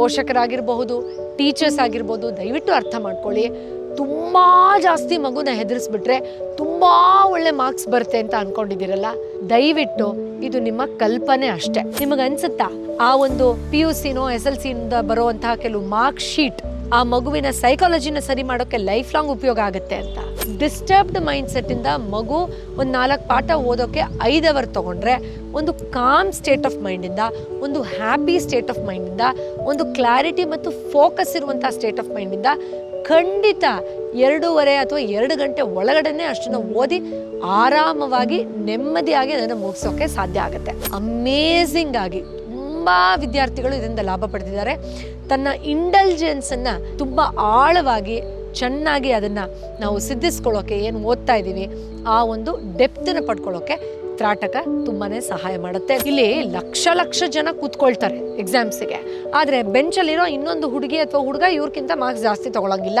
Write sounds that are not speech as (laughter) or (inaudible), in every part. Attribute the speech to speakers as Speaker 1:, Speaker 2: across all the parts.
Speaker 1: ಪೋಷಕರಾಗಿರಬಹುದು teachers ಆಗಿರ್ಬೋದು, ದಯವಿಟ್ಟು ಅರ್ಥ ಮಾಡ್ಕೊಳ್ಳಿ. ತುಂಬ ಜಾಸ್ತಿ ಮಗುನ ಹೆದರಿಸ್ಬಿಟ್ರೆ ತುಂಬ ಒಳ್ಳೆ ಮಾರ್ಕ್ಸ್ ಬರುತ್ತೆ ಅಂತ ಅನ್ಕೊಂಡಿದ್ದೀರಲ್ಲ? ದಯವಿಟ್ಟು ಇದು ನಿಮ್ಮ ಕಲ್ಪನೆ ಅಷ್ಟೇ. ನಿಮಗೆ ಅನ್ಸುತ್ತಾ ಆ ಒಂದು ಪಿ ಯು ಸಿನೋ ಎಸ್ ಎಲ್ ಸಿಯಿಂದ ಬರುವಂತಹ ಕೆಲವು ಮಾರ್ಕ್ ಶೀಟ್ ಆ ಮಗುವಿನ ಸೈಕಾಲಜಿನ ಸರಿ ಮಾಡೋಕೆ ಲೈಫ್ ಲಾಂಗ್ ಉಪಯೋಗ ಆಗುತ್ತೆ ಅಂತ. ಡಿಸ್ಟರ್ಬ್ಡ್ ಮೈಂಡ್ ಸೆಟ್ ಇಂದ ಮಗು ಒಂದು ನಾಲ್ಕು ಪಾಠ ಓದೋಕೆ ಐದು ಅವರ್ ತಗೊಂಡ್ರೆ ಒಂದು ಕಾಮ್ ಸ್ಟೇಟ್ ಆಫ್ ಮೈಂಡಿಂದ ಒಂದು ಹ್ಯಾಪಿ ಸ್ಟೇಟ್ ಆಫ್ ಮೈಂಡಿಂದ ಒಂದು ಕ್ಲಾರಿಟಿ ಮತ್ತು ಫೋಕಸ್ ಇರುವಂಥ ಸ್ಟೇಟ್ ಆಫ್ ಮೈಂಡಿಂದ ಖಂಡಿತ ಎರಡೂವರೆ ಅಥವಾ ಎರಡು ಗಂಟೆ ಒಳಗಡೆನೆ ಅಷ್ಟನ್ನು ಓದಿ ಆರಾಮವಾಗಿ ನೆಮ್ಮದಿಯಾಗಿ ಅದನ್ನು ಮುಗಿಸೋಕೆ ಸಾಧ್ಯ ಆಗುತ್ತೆ. ಅಮೇಝಿಂಗ್ ಆಗಿ ತುಂಬ ವಿದ್ಯಾರ್ಥಿಗಳು ಇದರಿಂದ ಲಾಭ ಪಡೆದಿದ್ದಾರೆ ತನ್ನ ಇಂಟೆಲಿಜೆನ್ಸನ್ನು ತುಂಬ ಆಳವಾಗಿ, ಚೆನ್ನಾಗಿ ಅದನ್ನು ನಾವು ಸಿದ್ಧಿಸ್ಕೊಳ್ಳೋಕೆ ಏನು ಓದ್ತಾ ಇದ್ದೀವಿ, ಆ ಒಂದು ಡೆಪ್ತನ್ನ ಪಡ್ಕೊಳ್ಳೋಕೆ ತ್ರಾಟಕ ತುಂಬಾ ಸಹಾಯ ಮಾಡುತ್ತೆ. ಇಲ್ಲಿ ಲಕ್ಷ ಲಕ್ಷ ಜನ ಕೂತ್ಕೊಳ್ತಾರೆ ಎಕ್ಸಾಮ್ಸಿಗೆ ಆದರೆ ಬೆಂಚಲ್ಲಿರೋ ಇನ್ನೊಂದು ಹುಡುಗಿ ಅಥವಾ ಹುಡುಗ ಇವ್ರಿಗಿಂತ ಮಾರ್ಕ್ಸ್ ಜಾಸ್ತಿ ತಗೊಳಂಗಿಲ್ಲ.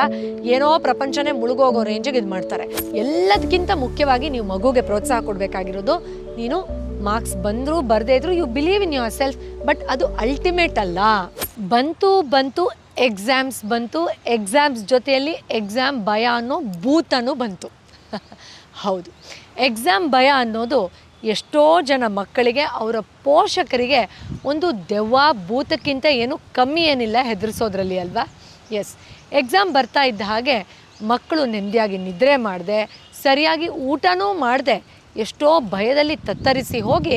Speaker 1: ಏನೋ ಪ್ರಪಂಚನೇ ಮುಳುಗೋಗೋ ರೇಂಜಿಗೆ ಇದು ಮಾಡ್ತಾರೆ ಎಲ್ಲದಕ್ಕಿಂತ ಮುಖ್ಯವಾಗಿ ನೀವು ಮಗುಗೆ ಪ್ರೋತ್ಸಾಹ ಕೊಡಬೇಕಾಗಿರೋದು ನೀನು ಮಾರ್ಕ್ಸ್ ಬಂದರೂ ಬರದೇ ಇದ್ರು you believe in yourself but ಅದು ಅಲ್ಟಿಮೇಟ್ ಅಲ್ಲ. ಬಂತು ಬಂತು ಎಕ್ಸಾಮ್ಸ್ ಬಂತು ಎಕ್ಸಾಮ್ಸ್ ಜೊತೆಯಲ್ಲಿ ಎಕ್ಸಾಮ್ ಭಯ ಅನ್ನೋ ಭೂತನೂ ಬಂತು. (laughs) ಹೌದು. ಎಕ್ಸಾಮ್ ಭಯ ಅನ್ನೋದು ಎಷ್ಟೋ ಜನ ಮಕ್ಕಳಿಗೆ, ಅವರ ಪೋಷಕರಿಗೆ ಒಂದು ದೆವ್ವ ಭೂತಕ್ಕಿಂತ ಏನು ಕಮ್ಮಿ ಏನಿಲ್ಲ ಹೆದರಿಸೋದ್ರಲ್ಲಿ ಅಲ್ವಾ? ಎಸ್ ಎಕ್ಸಾಮ್ ಬರ್ತಾ ಇದ್ದ ಹಾಗೆ ಮಕ್ಕಳು ನೆಮ್ಮದಿಯಾಗಿ ನಿದ್ರೆ ಮಾಡದೆ, ಸರಿಯಾಗಿ ಊಟನೂ ಮಾಡದೆ ಎಷ್ಟೋ ಭಯದಲ್ಲಿ ತತ್ತರಿಸಿ ಹೋಗಿ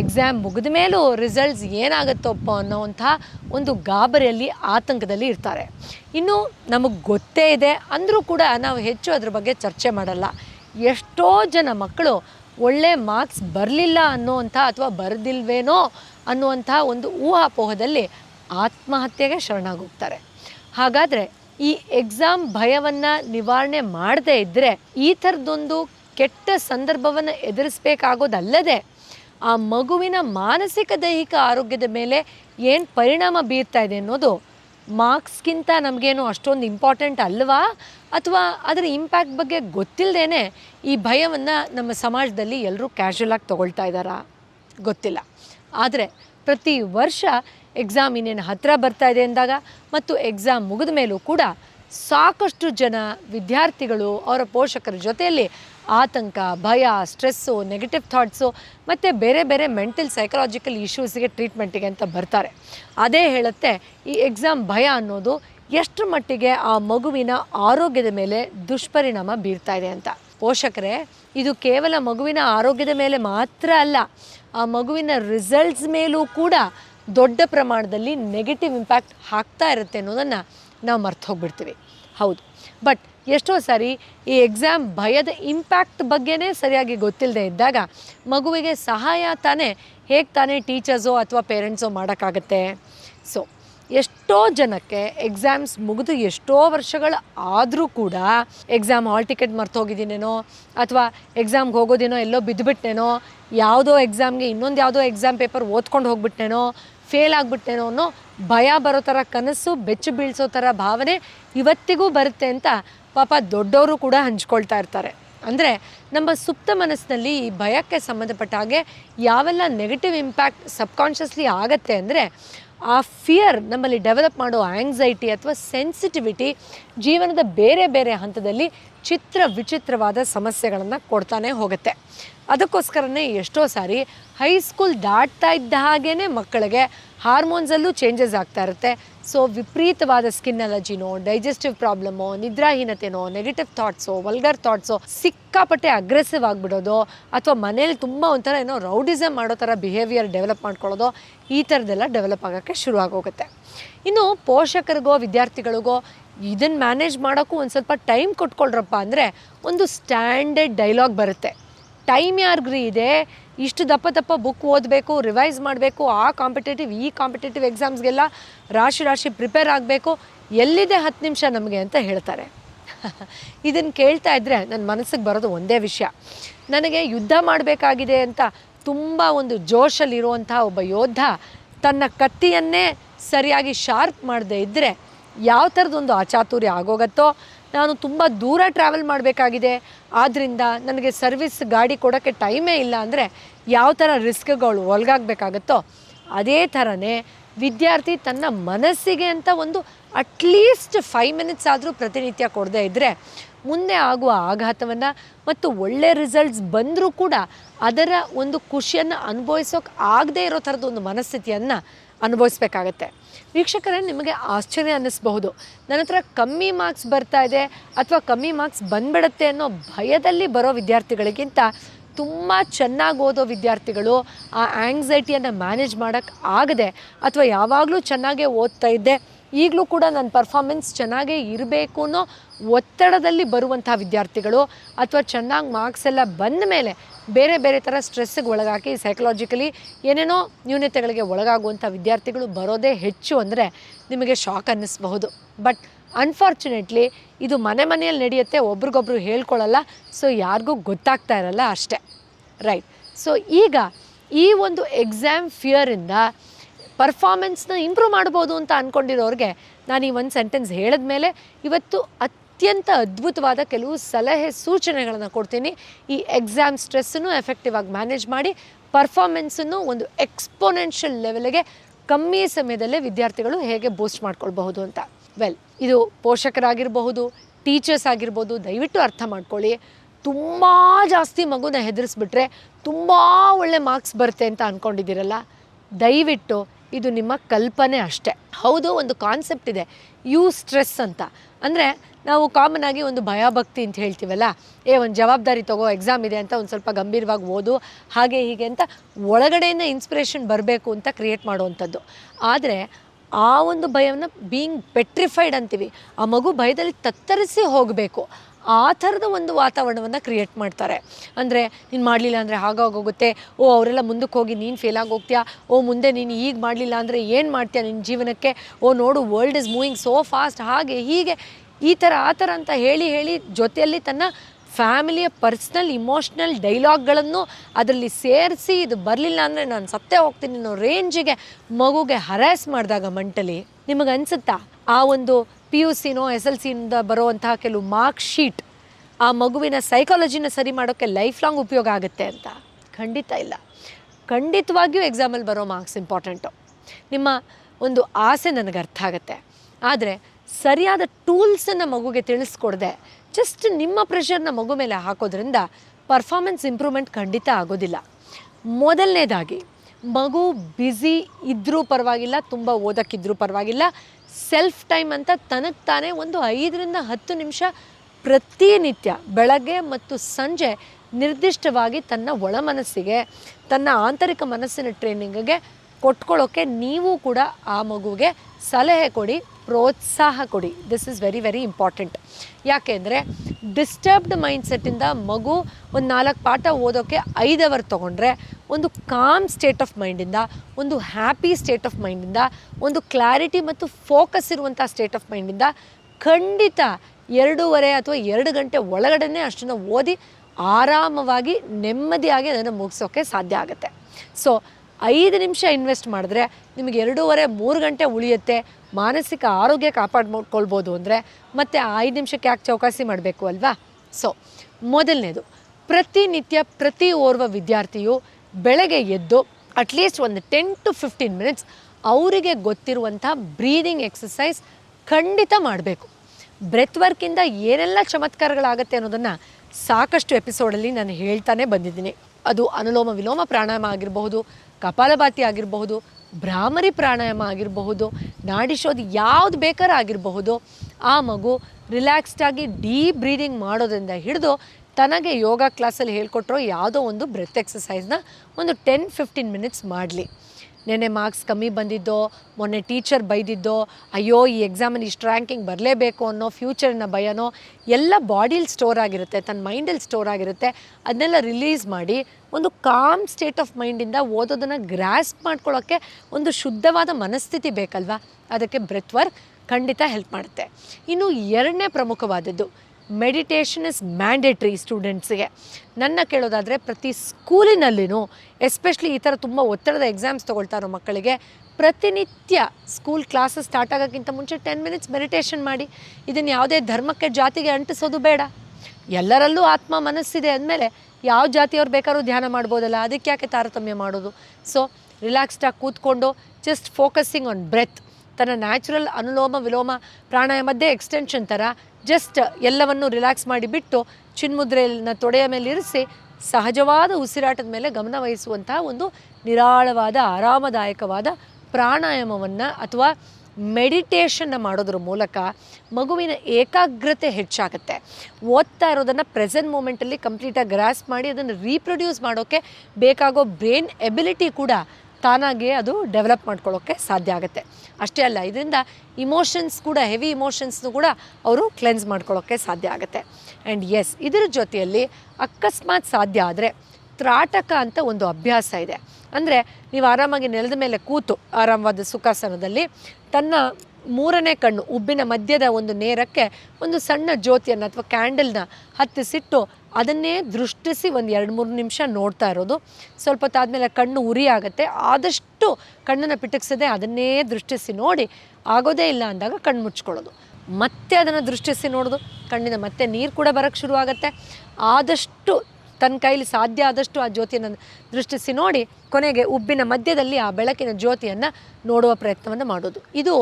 Speaker 1: ಎಕ್ಸಾಮ್ ಮುಗಿದ ಮೇಲೂ ರಿಸಲ್ಟ್ಸ್ ಏನಾಗುತ್ತಪ್ಪ ಅನ್ನೋವಂಥ ಒಂದು ಗಾಬರಿಯಲ್ಲಿ, ಆತಂಕದಲ್ಲಿ ಇರ್ತಾರೆ. ಇನ್ನು ನಮಗೆ ಗೊತ್ತೇ ಇದೆ, ಅಂದರೂ ಕೂಡ ನಾವು ಹೆಚ್ಚು ಅದ್ರ ಬಗ್ಗೆ ಚರ್ಚೆ ಮಾಡಲ್ಲ. ಎಷ್ಟೋ ಜನ ಮಕ್ಕಳು ಒಳ್ಳೆ ಮಾರ್ಕ್ಸ್ ಬರಲಿಲ್ಲ ಅನ್ನೋವಂಥ ಅಥವಾ ಬರೆದಿಲ್ವೇನೋ ಅನ್ನುವಂಥ ಒಂದು ಊಹಾಪೋಹದಲ್ಲಿ ಆತ್ಮಹತ್ಯೆಗೆ ಶರಣಾಗೋಗ್ತಾರೆ. ಹಾಗಾದರೆ ಈ ಎಕ್ಸಾಮ್ ಭಯವನ್ನು ನಿವಾರಣೆ ಮಾಡದೇ ಇದ್ದರೆ ಈ ಥರದ್ದೊಂದು ಕೆಟ್ಟ ಸಂದರ್ಭವನ್ನು ಎದುರಿಸಬೇಕಾಗೋದಲ್ಲದೆ ಆ ಮಗುವಿನ ಮಾನಸಿಕ ದೈಹಿಕ ಆರೋಗ್ಯದ ಮೇಲೆ ಏನು ಪರಿಣಾಮ ಬೀರ್ತಾ ಇದೆ ಅನ್ನೋದು ಮಾರ್ಕ್ಸ್ಗಿಂತ ನಮಗೇನು ಅಷ್ಟೊಂದು ಇಂಪಾರ್ಟೆಂಟ್ ಅಲ್ವಾ? ಅಥವಾ ಅದರ ಇಂಪ್ಯಾಕ್ಟ್ ಬಗ್ಗೆ ಗೊತ್ತಿಲ್ಲದೇ ಈ ಭಯವನ್ನು ನಮ್ಮ ಸಮಾಜದಲ್ಲಿ ಎಲ್ಲರೂ ಕ್ಯಾಶುವಲ್ ಆಗಿ ತೊಗೊಳ್ತಾ ಇದ್ದಾರಾ? ಗೊತ್ತಿಲ್ಲ. ಆದರೆ ಪ್ರತಿ ವರ್ಷ ಎಕ್ಸಾಮ್ ಇನ್ನೇನು ಹತ್ತಿರ ಬರ್ತಾ ಇದೆ ಅಂದಾಗ ಮತ್ತು ಎಕ್ಸಾಮ್ ಮುಗಿದ ಮೇಲೂ ಕೂಡ ಸಾಕಷ್ಟು ಜನ ವಿದ್ಯಾರ್ಥಿಗಳು ಅವರ ಪೋಷಕರ ಜೊತೆಯಲ್ಲಿ ಆತಂಕ, ಭಯ, ಸ್ಟ್ರೆಸ್ಸು ನೆಗೆಟಿವ್ ಥಾಟ್ಸು ಮತ್ತು ಬೇರೆ ಬೇರೆ ಮೆಂಟಲ್ ಸೈಕಲಾಜಿಕಲ್ ಇಶ್ಯೂಸ್ಗೆ ಟ್ರೀಟ್ಮೆಂಟಿಗೆ ಅಂತ ಬರ್ತಾರೆ. ಅದೇ ಹೇಳುತ್ತೆ, ಈ ಎಕ್ಸಾಮ್ ಭಯ ಅನ್ನೋದು ಎಷ್ಟು ಮಟ್ಟಿಗೆ ಆ ಮಗುವಿನ ಆರೋಗ್ಯದ ಮೇಲೆ ದುಷ್ಪರಿಣಾಮ ಬೀರ್ತಾ ಇದೆ ಅಂತ. ಪೋಷಕರೇ, ಇದು ಕೇವಲ ಮಗುವಿನ ಆರೋಗ್ಯದ ಮೇಲೆ ಮಾತ್ರ ಅಲ್ಲ, ಆ ಮಗುವಿನ ರಿಸಲ್ಟ್ಸ್ ಮೇಲೂ ಕೂಡ ದೊಡ್ಡ ಪ್ರಮಾಣದಲ್ಲಿ ನೆಗೆಟಿವ್ ಇಂಪ್ಯಾಕ್ಟ್ ಹಾಕ್ತಾ ಇರುತ್ತೆ ಅನ್ನೋದನ್ನು ನಾವು ಮರ್ತು ಹೋಗ್ಬಿಡ್ತೀವಿ. ಹೌದು. ಬಟ್ ಎಷ್ಟೋ ಸಾರಿ ಈ ಎಕ್ಸಾಮ್ ಭಯದ ಇಂಪ್ಯಾಕ್ಟ್ ಬಗ್ಗೆನೇ ಸರಿಯಾಗಿ ಗೊತ್ತಿಲ್ಲದೆ ಇದ್ದಾಗ ಮಗುವಿಗೆ ಸಹಾಯ ತಾನೇ ಹೇಗೆ ತಾನೇ ಟೀಚರ್ಸೋ ಅಥವಾ ಪೇರೆಂಟ್ಸೋ ಮಾಡೋಕ್ಕಾಗತ್ತೆ? ಸೊ ಎಷ್ಟೋ ಜನಕ್ಕೆ ಎಕ್ಸಾಮ್ಸ್ ಮುಗಿದು ಎಷ್ಟೋ ವರ್ಷಗಳು ಆದರೂ ಕೂಡ ಎಕ್ಸಾಮ್ ಹಾಲ್ ಟಿಕೆಟ್ ಮರ್ತು ಹೋಗಿದ್ದೀನೇನೋ ಅಥವಾ ಎಕ್ಸಾಮ್ಗೆ ಹೋಗೋದೇನೋ ಎಲ್ಲೋ ಬಿದ್ದುಬಿಟ್ಟೆನೋ ಯಾವುದೋ ಎಕ್ಸಾಮ್ಗೆ ಇನ್ನೊಂದು ಯಾವುದೋ ಎಕ್ಸಾಮ್ ಪೇಪರ್ ಓದ್ಕೊಂಡು ಹೋಗ್ಬಿಟ್ಟೆನೋ ಫೇಲ್ ಆಗಿಬಿಟ್ಟೇನೋ ಅನ್ನೋ ಭಯ ಬರೋ ಥರ ಕನಸು, ಬೆಚ್ಚು ಬೀಳಿಸೋ ಥರ ಭಾವನೆ ಇವತ್ತಿಗೂ ಬರುತ್ತೆ ಅಂತ ಪಾಪ ದೊಡ್ಡವರು ಕೂಡ ಹಂಚ್ಕೊಳ್ತಾ ಇರ್ತಾರೆ. ಅಂದರೆ ನಮ್ಮ ಸುಪ್ತ ಮನಸ್ಸಿನಲ್ಲಿ ಈ ಭಯಕ್ಕೆ ಸಂಬಂಧಪಟ್ಟ ಹಾಗೆ ಯಾವೆಲ್ಲ ನೆಗೆಟಿವ್ ಇಂಪ್ಯಾಕ್ಟ್ ಸಬ್ಕಾನ್ಷಿಯಸ್ಲಿ ಆಗತ್ತೆ ಅಂದರೆ ಆ ಫಿಯರ್ ನಮ್ಮಲ್ಲಿ ಡೆವಲಪ್ ಮಾಡೋ ಆ್ಯಂಗ್ಸೈಟಿ ಅಥವಾ ಸೆನ್ಸಿಟಿವಿಟಿ ಜೀವನದ ಬೇರೆ ಬೇರೆ ಹಂತದಲ್ಲಿ ಚಿತ್ರ ವಿಚಿತ್ರವಾದ ಸಮಸ್ಯೆಗಳನ್ನು ಕೊಡ್ತಾನೆ ಹೋಗುತ್ತೆ. ಅದಕ್ಕೋಸ್ಕರನೇ ಎಷ್ಟೋ ಸಾರಿ ಹೈಸ್ಕೂಲ್ ದಾಟ್ತಾ ಇದ್ದ ಹಾಗೇ ಮಕ್ಕಳಿಗೆ ಹಾರ್ಮೋನ್ಸಲ್ಲೂ ಚೇಂಜಸ್ ಆಗ್ತಾ ಇರುತ್ತೆ. ಸೊ ವಿಪರೀತವಾದ ಸ್ಕಿನ್ ಅಲರ್ಜಿನೋ ಡೈಜೆಸ್ಟಿವ್ ಪ್ರಾಬ್ಲಮ್ಮೋ ನಿದ್ರಾಹೀನತೆನೋ ನೆಗೆಟಿವ್ ಥಾಟ್ಸೋ ವಲ್ಗರ್ ಥಾಟ್ಸೋ ಸಿಕ್ಕಾಪಟ್ಟೆ ಅಗ್ರೆಸಿವ್ ಆಗಿಬಿಡೋದು ಅಥವಾ ಮನೇಲಿ ತುಂಬ ಒಂಥರ ಏನೋ ರೌಡಿಸಮ್ ಮಾಡೋ ಥರ ಬಿಹೇವಿಯರ್ ಡೆವಲಪ್ ಮಾಡ್ಕೊಳ್ಳೋದು ಈ ಥರದ್ದೆಲ್ಲ ಡೆವಲಪ್ ಆಗೋಕ್ಕೆ ಶುರು ಆಗೋಗುತ್ತೆ. ಇನ್ನು ಪೋಷಕರಿಗೋ, ವಿದ್ಯಾರ್ಥಿಗಳಿಗೋ ಇದನ್ನು ಮ್ಯಾನೇಜ್ ಮಾಡೋಕ್ಕೂ ಒಂದು ಸ್ವಲ್ಪ ಟೈಮ್ ಕೊಟ್ಕೊಳ್ರಪ್ಪ ಅಂದರೆ ಒಂದು ಸ್ಟ್ಯಾಂಡರ್ಡ್ ಡೈಲಾಗ್ ಬರುತ್ತೆ. ಟೈಮ್ ಯಾರಿಗ್ರಿ ಇದೆ? ಇಷ್ಟು ದಪ್ಪ ದಪ್ಪ ಬುಕ್ ಓದಬೇಕು ರಿವೈಸ್ ಮಾಡಬೇಕು, ಆ ಕಾಂಪಿಟೇಟಿವ್ ಈ ಕಾಂಪಿಟೇಟಿವ್ ಎಕ್ಸಾಮ್ಸ್ಗೆಲ್ಲ ರಾಶಿ ರಾಶಿ ಪ್ರಿಪೇರ್ ಆಗಬೇಕು. ಎಲ್ಲಿದೆ ಹತ್ತು ನಿಮಿಷ ನಮಗೆ ಅಂತ ಹೇಳ್ತಾರೆ. (laughs) ಇದನ್ನು ಕೇಳ್ತಾ ಇದ್ದರೆ ನನ್ನ ಮನಸ್ಸಿಗೆ ಬರೋದು ಒಂದೇ ವಿಷಯ. ನನಗೆ ಯುದ್ಧ ಮಾಡಬೇಕಾಗಿದೆ ಅಂತ ತುಂಬ ಒಂದು ಜೋಶಲ್ಲಿರುವಂಥ ಒಬ್ಬ ಯೋಧ ತನ್ನ ಕತ್ತಿಯನ್ನೇ ಸರಿಯಾಗಿ ಶಾರ್ಪ್ ಮಾಡದೇ ಇದ್ದರೆ ಯಾವ ಥರದೊಂದು ಅಚಾತುರ್ಯ ಆಗೋಗತ್ತೋ ನಾನು ತುಂಬ ದೂರ ಟ್ರಾವೆಲ್ ಮಾಡಬೇಕಾಗಿದೆ. ಆದ್ದರಿಂದ ನನಗೆ ಸರ್ವಿಸ್ ಗಾಡಿ ಕೊಡೋಕ್ಕೆ ಟೈಮೇ ಇಲ್ಲ ಅಂದರೆ ಯಾವ ಥರ ರಿಸ್ಕ್ಗಳು ಒಳಗಾಗಬೇಕಾಗತ್ತೋ ಅದೇ ಥರನೇ ವಿದ್ಯಾರ್ಥಿ ತನ್ನ ಮನಸ್ಸಿಗೆ ಅಂತ ಒಂದು ಅಟ್ಲೀಸ್ಟ್ ಫೈವ್ ಮಿನಿಟ್ಸ್ ಆದರೂ ಪ್ರತಿನಿತ್ಯ ಕೊಡದೇ ಇದ್ದರೆ ಮುಂದೆ ಆಗುವ ಆಘಾತವನ್ನು ಮತ್ತು ಒಳ್ಳೆ ರಿಸಲ್ಟ್ಸ್ ಬಂದರೂ ಕೂಡ ಅದರ ಒಂದು ಖುಷಿಯನ್ನು ಅನುಭವಿಸೋಕೆ ಆಗದೇ ಇರೋ ಥರದ ಒಂದು ಮನಸ್ಥಿತಿಯನ್ನು ಅನುಭವಿಸ್ಬೇಕಾಗತ್ತೆ. ವೀಕ್ಷಕರೇ, ನಿಮಗೆ ಆಶ್ಚರ್ಯ ಅನ್ನಿಸ್ಬಹುದು. ನನ್ನ ಹತ್ರ ಕಮ್ಮಿ ಮಾರ್ಕ್ಸ್ ಬರ್ತಾ ಇದೆ ಅಥವಾ ಕಮ್ಮಿ ಮಾರ್ಕ್ಸ್ ಬಂದ್ಬಿಡುತ್ತೆ ಅನ್ನೋ ಭಯದಲ್ಲಿ ಬರೋ ವಿದ್ಯಾರ್ಥಿಗಳಿಗಿಂತ ತುಂಬ ಚೆನ್ನಾಗಿ ಓದೋ ವಿದ್ಯಾರ್ಥಿಗಳು ಆ ಆ್ಯಂಗ್ಸೈಟಿಯನ್ನು ಮ್ಯಾನೇಜ್ ಮಾಡೋಕ್ಕೆ ಆಗದೆ ಅಥವಾ ಯಾವಾಗಲೂ ಚೆನ್ನಾಗೇ ಓದ್ತಾ ಇದ್ದೆ ಈಗಲೂ ಕೂಡ ನನ್ನ ಪರ್ಫಾಮೆನ್ಸ್ ಚೆನ್ನಾಗೇ ಇರಬೇಕು ಅನ್ನೋ ಒತ್ತಡದಲ್ಲಿ ಬರುವಂಥ ವಿದ್ಯಾರ್ಥಿಗಳು ಅಥವಾ ಚೆನ್ನಾಗಿ ಮಾರ್ಕ್ಸ್ ಎಲ್ಲ ಬಂದ ಮೇಲೆ ಬೇರೆ ಬೇರೆ ಥರ ಸ್ಟ್ರೆಸ್ಸಿಗೆ ಒಳಗಾಕಿ ಸೈಕಲಾಜಿಕಲಿ ಏನೇನೋ ನ್ಯೂನತೆಗಳಿಗೆ ಒಳಗಾಗುವಂಥ ವಿದ್ಯಾರ್ಥಿಗಳು ಬರೋದೇ ಹೆಚ್ಚು ಅಂದರೆ ನಿಮಗೆ ಶಾಕ್ ಅನ್ನಿಸ್ಬಹುದು. ಬಟ್ ಅನ್ಫಾರ್ಚುನೇಟ್ಲಿ ಇದು ಮನೆ ಮನೆಯಲ್ಲಿ ನಡೆಯುತ್ತೆ, ಒಬ್ರಿಗೊಬ್ರು ಹೇಳ್ಕೊಳ್ಳಲ್ಲ ಸೊ ಯಾರಿಗೂ ಗೊತ್ತಾಗ್ತಾ ಇರಲ್ಲ ಅಷ್ಟೇ. ರೈಟ್ ಸೊ ಈಗ ಈ ಒಂದು ಎಕ್ಸಾಮ್ ಫಿಯರಿಂದ ಪರ್ಫಾಮೆನ್ಸ್ನ ಇಂಪ್ರೂವ್ ಮಾಡ್ಬೋದು ಅಂತ ಅಂದ್ಕೊಂಡಿರೋರಿಗೆ ನಾನು ಈ ಒಂದು ಸೆಂಟೆನ್ಸ್ ಹೇಳಿದ ಮೇಲೆ ಇವತ್ತು ಅತ್ಯಂತ ಅದ್ಭುತವಾದ ಕೆಲವು ಸಲಹೆ ಸೂಚನೆಗಳನ್ನು ಕೊಡ್ತೀನಿ. ಈ ಎಕ್ಸಾಮ್ ಸ್ಟ್ರೆಸ್ಸನ್ನು ಎಫೆಕ್ಟಿವ್ ಆಗಿ ಮ್ಯಾನೇಜ್ ಮಾಡಿ ಪರ್ಫಾರ್ಮೆನ್ಸನ್ನು ಒಂದು ಎಕ್ಸ್ಪೋನೆನ್ಷಿಯಲ್ ಲೆವೆಲ್ಗೆ ಕಮ್ಮಿ ಸಮಯದಲ್ಲೇ ವಿದ್ಯಾರ್ಥಿಗಳು ಹೇಗೆ ಬೂಸ್ಟ್ ಮಾಡ್ಕೊಳ್ಬಹುದು ಅಂತ. ವೆಲ್ ಇದು ಪೋಷಕರಾಗಿರಬಹುದು ಟೀಚರ್ಸ್ ಆಗಿರ್ಬೋದು, ದಯವಿಟ್ಟು ಅರ್ಥ ಮಾಡ್ಕೊಳ್ಳಿ. ತುಂಬ ಜಾಸ್ತಿ ಮಗುನ ಹೆದರಿಸ್ಬಿಟ್ರೆ ತುಂಬ ಒಳ್ಳೆ ಮಾರ್ಕ್ಸ್ ಬರುತ್ತೆ ಅಂತ ಅಂದ್ಕೊಂಡಿದ್ದೀರಲ್ಲ ದಯವಿಟ್ಟು ಇದು ನಿಮ್ಮ ಕಲ್ಪನೆ ಅಷ್ಟೇ. ಹೌದು, ಒಂದು ಕಾನ್ಸೆಪ್ಟ್ ಇದೆ. ಯು ಸ್ಟ್ರೆಸ್ ಅಂತ. ಅಂದರೆ ನಾವು ಕಾಮನ್ ಆಗಿ ಒಂದು ಭಯಭಕ್ತಿ ಅಂತ ಹೇಳ್ತೀವಲ್ಲ, ಏ, ಒಂದು ಜವಾಬ್ದಾರಿ ತಗೋ ಎಕ್ಸಾಮ್ ಇದೆ ಅಂತ ಒಂದು ಸ್ವಲ್ಪ ಗಂಭೀರವಾಗಿ ಓದು, ಹಾಗೆ ಹೀಗೆ ಅಂತ ಒಳಗಡೆಯಿಂದ ಇನ್ಸ್ಪಿರೇಷನ್ ಬರಬೇಕು ಅಂತ ಕ್ರಿಯೇಟ್ ಮಾಡುವಂಥದ್ದು. ಆದರೆ ಆ ಒಂದು ಭಯವನ್ನು ಬೀಯಿಂಗ್ ಪೆಟ್ರಿಫೈಡ್ ಅಂತೀವಿ. ಆ ಮಗು ಭಯದಲ್ಲಿ ತತ್ತರಿಸಿ ಹೋಗಬೇಕು. ಆ ಥರದ ಒಂದು ವಾತಾವರಣವನ್ನು ಕ್ರಿಯೇಟ್ ಮಾಡ್ತಾರೆ. ಅಂದರೆ ನೀನು ಮಾಡಲಿಲ್ಲ ಅಂದರೆ ಹಾಗಾಗೋಗುತ್ತೆ. ಓ, ಅವರೆಲ್ಲ ಮುಂದಕ್ಕೆ ಹೋಗಿ ನೀನು ಫೇಲ್ ಆಗಿ ಹೋಗ್ತೀಯಾ ಓ, ಮುಂದೆ ನೀನು ಈಗ ಮಾಡಲಿಲ್ಲ ಅಂದರೆ ಏನು ಮಾಡ್ತೀಯ ನಿನ್ನ ಜೀವನಕ್ಕೆ? ಓ, ನೋಡು world is moving so fast ಹಾಗೆ, ಹೀಗೆ, ಈ ಥರ, ಆ ಥರ ಅಂತ ಹೇಳಿ ಹೇಳಿ ಜೊತೆಯಲ್ಲಿ ತನ್ನ ಫ್ಯಾಮಿಲಿಯ ಪರ್ಸ್ನಲ್ ಇಮೋಷ್ನಲ್ ಡೈಲಾಗ್ಗಳನ್ನು ಅದರಲ್ಲಿ ಸೇರಿಸಿ ಇದು ಬರಲಿಲ್ಲ ಅಂದರೆ ನಾನು ಸತ್ತೇ ಹೋಗ್ತೀನಿ ಅನ್ನೋ ರೇಂಜಿಗೆ ಮಗುಗೆ ಹರಾಸ್ ಮಾಡಿದಾಗ ಮಂಟಲಿ ನಿಮಗೆ ಅನಿಸುತ್ತಾ ಆ ಒಂದು ಪಿ ಯು ಸಿನೋ ಎಸ್ ಎಲ್ ಸಿಯಿಂದ ಬರುವಂತಹ ಕೆಲವು ಮಾರ್ಕ್ ಶೀಟ್ ಆ ಮಗುವಿನ ಸೈಕಾಲಜಿನ ಸರಿ ಮಾಡೋಕ್ಕೆ ಲೈಫ್ ಲಾಂಗ್ ಉಪಯೋಗ ಆಗುತ್ತೆ ಅಂತ. ಖಂಡಿತ ಇಲ್ಲ. ಖಂಡಿತವಾಗಿಯೂ ಎಕ್ಸಾಮಲ್ಲಿ ಬರೋ ಮಾರ್ಕ್ಸ್ ಇಂಪಾರ್ಟೆಂಟು ನಿಮ್ಮ ಒಂದು ಆಸೆ ನನಗೆ ಅರ್ಥ ಆಗುತ್ತೆ. ಆದರೆ ಸರಿಯಾದ ಟೂಲ್ಸನ್ನು ಮಗುಗೆ ತಿಳಿಸ್ಕೊಡದೆ ಜಸ್ಟ್ ನಿಮ್ಮ ಪ್ರೆಷರ್ನ ಮಗು ಮೇಲೆ ಹಾಕೋದ್ರಿಂದ ಪರ್ಫಾರ್ಮೆನ್ಸ್ ಇಂಪ್ರೂವ್ಮೆಂಟ್ ಖಂಡಿತ ಆಗೋದಿಲ್ಲ. ಮೊದಲನೇದಾಗಿ, ಮಗು ಬ್ಯುಸಿ ಇದ್ದರೂ ಪರವಾಗಿಲ್ಲ, ತುಂಬ ಓದೋಕ್ಕಿದ್ರೂ ಪರವಾಗಿಲ್ಲ ಸೆಲ್ಫ್ ಟೈಮ್ ಅಂತ ತನಗೆ ತಾನೇ ಒಂದು ಐದರಿಂದ ಹತ್ತು ನಿಮಿಷ ಪ್ರತಿನಿತ್ಯ ಬೆಳಗ್ಗೆ ಮತ್ತು ಸಂಜೆ ನಿರ್ದಿಷ್ಟವಾಗಿ ತನ್ನ ಒಳ ಮನಸ್ಸಿಗೆ, ತನ್ನ ಆಂತರಿಕ ಮನಸ್ಸಿನ ಟ್ರೈನಿಂಗ್ಗೆ ಕೊಟ್ಕೊಳ್ಳೋಕ್ಕೆ ನೀವು ಕೂಡ ಆ ಮಗುಗೆ ಸಲಹೆ ಕೊಡಿ. ಪ್ರೋತ್ಸಾಹ ಕೊಡಿ. This is very very important ಯಾಕೆಂದರೆ ಡಿಸ್ಟರ್ಬ್ಡ್ ಮೈಂಡ್ಸೆಟ್ಟಿಂದ ಮಗು ಒಂದು ನಾಲ್ಕು ಪಾಠ ಓದೋಕ್ಕೆ ಐದು ಅವರ್ ತೊಗೊಂಡ್ರೆ ಒಂದು ಕಾಮ್ ಸ್ಟೇಟ್ ಆಫ್ ಮೈಂಡಿಂದ ಒಂದು ಹ್ಯಾಪಿ ಸ್ಟೇಟ್ ಆಫ್ ಮೈಂಡಿಂದ ಒಂದು ಕ್ಲಾರಿಟಿ ಮತ್ತು ಫೋಕಸ್ ಇರುವಂಥ ಸ್ಟೇಟ್ ಆಫ್ ಮೈಂಡಿಂದ ಖಂಡಿತ ಎರಡೂವರೆ ಅಥವಾ ಎರಡು ಗಂಟೆ ಒಳಗಡೆನೇ ಅಷ್ಟನ್ನು ಓದಿ ಆರಾಮವಾಗಿ ನೆಮ್ಮದಿಯಾಗಿ ಅದನ್ನು ಮುಗಿಸೋಕ್ಕೆ ಸಾಧ್ಯ ಆಗುತ್ತೆ. ಸೊ ಐದು ನಿಮಿಷ ಇನ್ವೆಸ್ಟ್ ಮಾಡಿದ್ರೆ ನಿಮಗೆ ಎರಡೂವರೆ ಮೂರು ಗಂಟೆ ಉಳಿಯುತ್ತೆ. ಮಾನಸಿಕ ಆರೋಗ್ಯ ಕಾಪಾಡ್ಕೊಳ್ಬೋದು ಅಂದರೆ ಮತ್ತೆ ಐದು ನಿಮಿಷಕ್ಕೆ ಯಾಕೆ ಚೌಕಾಸಿ ಮಾಡಬೇಕು ಅಲ್ವಾ? ಸೊ ಮೊದಲನೇದು, ಪ್ರತಿನಿತ್ಯ ಪ್ರತಿ ಓರ್ವ ವಿದ್ಯಾರ್ಥಿಯು ಬೆಳಗ್ಗೆ ಎದ್ದು ಅಟ್ಲೀಸ್ಟ್ ಒಂದು ಟೆನ್ ಟು ಫಿಫ್ಟೀನ್ ಮಿನಿಟ್ಸ್ ಅವರಿಗೆ ಗೊತ್ತಿರುವಂಥ ಬ್ರೀದಿಂಗ್ ಎಕ್ಸಸೈಸ್ ಖಂಡಿತ ಮಾಡಬೇಕು. ಬ್ರೆತ್ ವರ್ಕಿಂದ ಏನೆಲ್ಲ ಚಮತ್ಕಾರಗಳಾಗುತ್ತೆ ಅನ್ನೋದನ್ನು ಸಾಕಷ್ಟು ಎಪಿಸೋಡಲ್ಲಿ ನಾನು ಹೇಳ್ತಾನೆ ಬಂದಿದ್ದೀನಿ. ಅದು ಅನುಲೋಮ ವಿಲೋಮ ಪ್ರಾಣಾಯಾಮ ಆಗಿರಬಹುದು, ಕಪಾಲಭಾತಿ ಆಗಿರಬಹುದು ಭ್ರಾಮರಿ ಪ್ರಾಣಾಯಾಮ ಆಗಿರಬಹುದು ನಾಡಿಶೋದು ಯಾವುದು ಬೇಕಾದ್ರೂ ಆಗಿರಬಹುದು, ಆ ಮಗು ರಿಲ್ಯಾಕ್ಸ್ಡಾಗಿ ಡೀಪ್ ಬ್ರೀದಿಂಗ್ ಮಾಡೋದ್ರಿಂದ ಹಿಡಿದು ತನಗೆ ಯೋಗ ಕ್ಲಾಸಲ್ಲಿ ಹೇಳ್ಕೊಟ್ರೋ ಯಾವುದೋ ಒಂದು ಬ್ರೆತ್ ಎಕ್ಸಸೈಸ್ನ ಒಂದು ಟೆನ್ ಫಿಫ್ಟೀನ್ ಮಿನಿಟ್ಸ್ ಮಾಡಲಿ. ನೆನ್ನೆ ಮಾರ್ಕ್ಸ್ ಕಮ್ಮಿ ಬಂದಿದ್ದೋ, ಮೊನ್ನೆ ಟೀಚರ್ ಬೈದಿದ್ದೋ, ಅಯ್ಯೋ, ಈ ಎಕ್ಸಾಮಲ್ಲಿ ಇಷ್ಟು ರ್ಯಾಂಕಿಂಗ್ ಬರಲೇಬೇಕು ಅನ್ನೋ ಫ್ಯೂಚರ್ನ ಭಯನೋ, ಎಲ್ಲ ಬಾಡಿಲಿ ಸ್ಟೋರ್ ಆಗಿರುತ್ತೆ ತನ್ನ ಮೈಂಡಲ್ಲಿ ಸ್ಟೋರ್ ಆಗಿರುತ್ತೆ. ಅದನ್ನೆಲ್ಲ ರಿಲೀಸ್ ಮಾಡಿ ಒಂದು ಕಾಮ್ ಸ್ಟೇಟ್ ಆಫ್ ಮೈಂಡಿಂದ ಓದೋದನ್ನು ಗ್ರಾಸ್ಪ್ ಮಾಡ್ಕೊಳ್ಳೋಕ್ಕೆ ಒಂದು ಶುದ್ಧವಾದ ಮನಸ್ಥಿತಿ ಬೇಕಲ್ವಾ? ಅದಕ್ಕೆ ಬ್ರೆತ್ ವರ್ಕ್ ಖಂಡಿತ ಹೆಲ್ಪ್ ಮಾಡುತ್ತೆ. ಇನ್ನು ಎರಡನೇ ಪ್ರಮುಖವಾದದ್ದು ಮೆಡಿಟೇಷನ್ ಇಸ್ ಮ್ಯಾಂಡೇಟ್ರಿ ಸ್ಟೂಡೆಂಟ್ಸಿಗೆ ನನ್ನ ಕೇಳೋದಾದರೆ ಪ್ರತಿ ಸ್ಕೂಲಿನಲ್ಲಿನೂ ಎಸ್ಪೆಷಲಿ ಈ ಥರ ತುಂಬ ಒತ್ತಡದ ಎಕ್ಸಾಮ್ಸ್ ತೊಗೊಳ್ತಾ ಇರೋ ಮಕ್ಕಳಿಗೆ ಪ್ರತಿನಿತ್ಯ ಸ್ಕೂಲ್ ಕ್ಲಾಸಸ್ ಸ್ಟಾರ್ಟ್ ಆಗೋಕ್ಕಿಂತ ಮುಂಚೆ ಟೆನ್ ಮಿನಿಟ್ಸ್ ಮೆಡಿಟೇಷನ್ ಮಾಡಿ. ಇದನ್ನು ಯಾವುದೇ ಧರ್ಮಕ್ಕೆ ಜಾತಿಗೆ ಅಂಟಿಸೋದು ಬೇಡ. ಎಲ್ಲರಲ್ಲೂ ಆತ್ಮ ಮನಸ್ಸಿದೆ ಅಂದಮೇಲೆ ಯಾವ ಜಾತಿಯವ್ರು ಬೇಕಾದ್ರೂ ಧ್ಯಾನ ಮಾಡ್ಬೋದಲ್ಲ, ಅದಕ್ಕೆ ಯಾಕೆ ತಾರತಮ್ಯ ಮಾಡೋದು? ಸೊ ರಿಲ್ಯಾಕ್ಸ್ಡಾಗಿ ಕೂತ್ಕೊಂಡು ಜಸ್ಟ್ ಫೋಕಸಿಂಗ್ ಆನ್ ಬ್ರೆತ್ ತನ್ನ ನ್ಯಾಚುರಲ್ ಅನುಲೋಮ ವಿಲೋಮ ಪ್ರಾಣಾಯಾಮದ್ದೇ ಎಕ್ಸ್ಟೆನ್ಷನ್ ಥರ ಜಸ್ಟ್ ಎಲ್ಲವನ್ನು ರಿಲ್ಯಾಕ್ಸ್ ಮಾಡಿ ಬಿಟ್ಟು ಚಿನ್ಮುದ್ರೆಯನ್ನ ತೊಡೆಯ ಮೇಲೆ ಇರಿಸಿ ಸಹಜವಾದ ಉಸಿರಾಟದ ಮೇಲೆ ಗಮನ ವಹಿಸುವಂತಹ ಒಂದು ನಿರಾಳವಾದ, ಆರಾಮದಾಯಕವಾದ ಪ್ರಾಣಾಯಾಮವನ್ನು ಅಥವಾ ಮೆಡಿಟೇಷನ್ನ ಮಾಡೋದ್ರ ಮೂಲಕ ಮಗುವಿನ ಏಕಾಗ್ರತೆ ಹೆಚ್ಚಾಗುತ್ತೆ. ಓದ್ತಾ ಇರೋದನ್ನು ಪ್ರೆಸೆಂಟ್ ಮೂಮೆಂಟಲ್ಲಿ ಕಂಪ್ಲೀಟಾಗಿ ಗ್ರಾಸ್ ಮಾಡಿ ಅದನ್ನು ರೀಪ್ರೊಡ್ಯೂಸ್ ಮಾಡೋಕ್ಕೆ ಬೇಕಾಗೋ ಬ್ರೈನ್ ಎಬಿಲಿಟಿ ಕೂಡ ತಾನಾಗೆ ಅದು ಡೆವಲಪ್ ಮಾಡ್ಕೊಳ್ಳೋಕ್ಕೆ ಸಾಧ್ಯ ಆಗುತ್ತೆ. ಅಷ್ಟೇ ಅಲ್ಲ, ಇದರಿಂದ ಇಮೋಷನ್ಸ್ ಕೂಡ ಹೆವಿ ಇಮೋಷನ್ಸ್ನು ಕೂಡ ಅವರು ಕ್ಲೆನ್ಸ್ ಮಾಡ್ಕೊಳ್ಳೋಕ್ಕೆ ಸಾಧ್ಯ ಆಗುತ್ತೆ. ಆ್ಯಂಡ್ ಎಸ್ ಇದರ ಜೊತೆಯಲ್ಲಿ ಅಕಸ್ಮಾತ್ ಸಾಧ್ಯ ಆದರೆ ತ್ರಾಟಕ ಅಂತ ಒಂದು ಅಭ್ಯಾಸ ಇದೆ. ಅಂದರೆ ನೀವು ಆರಾಮಾಗಿ ನೆಲದ ಮೇಲೆ ಕೂತು ಆರಾಮವಾದ ಸುಖಾಸನದಲ್ಲಿ ತನ್ನ ಮೂರನೇ ಕಣ್ಣು, ಉಬ್ಬಿನ ಮಧ್ಯದ ಒಂದು ನೇರಕ್ಕೆ ಒಂದು ಸಣ್ಣ ಜ್ಯೋತಿಯನ್ನು ಅಥವಾ ಕ್ಯಾಂಡಲ್ನ ಹತ್ತಿಸಿಟ್ಟು ಅದನ್ನೇ ದೃಷ್ಟಿಸಿ ಒಂದು ಎರಡು ಮೂರು ನಿಮಿಷ ನೋಡ್ತಾ ಇರೋದು. ಸ್ವಲ್ಪ ಹೊತ್ತಾದಮೇಲೆ ಕಣ್ಣು ಉರಿ ಆಗುತ್ತೆ. ಆದಷ್ಟು ಕಣ್ಣನ್ನು ಪಿಟಕ್ಸದೆ ಅದನ್ನೇ ದೃಷ್ಟಿಸಿ ನೋಡಿ ಆಗೋದೇ ಇಲ್ಲ ಅಂದಾಗ ಕಣ್ಣು ಮುಚ್ಕೊಳ್ಳೋದು. ಮತ್ತೆ ಅದನ್ನು ದೃಷ್ಟಿಸಿ ನೋಡೋದು. ಕಣ್ಣಿನ ಮತ್ತೆ ನೀರು ಕೂಡ ಬರೋಕ್ಕೆ ಶುರು ಆಗುತ್ತೆ. ಆದಷ್ಟು ತನ್ನ ಕೈಲಿ ಸಾಧ್ಯ ಆದಷ್ಟು ಆ ಜ್ಯೋತಿಯನ್ನು ದೃಷ್ಟಿಸಿ ನೋಡಿ ಕೊನೆಗೆ ಉಬ್ಬಿನ ಮಧ್ಯದಲ್ಲಿ ಆ ಬೆಳಕಿನ ಜ್ಯೋತಿಯನ್ನು ನೋಡುವ ಪ್ರಯತ್ನವನ್ನು ಮಾಡೋದು. ಇದು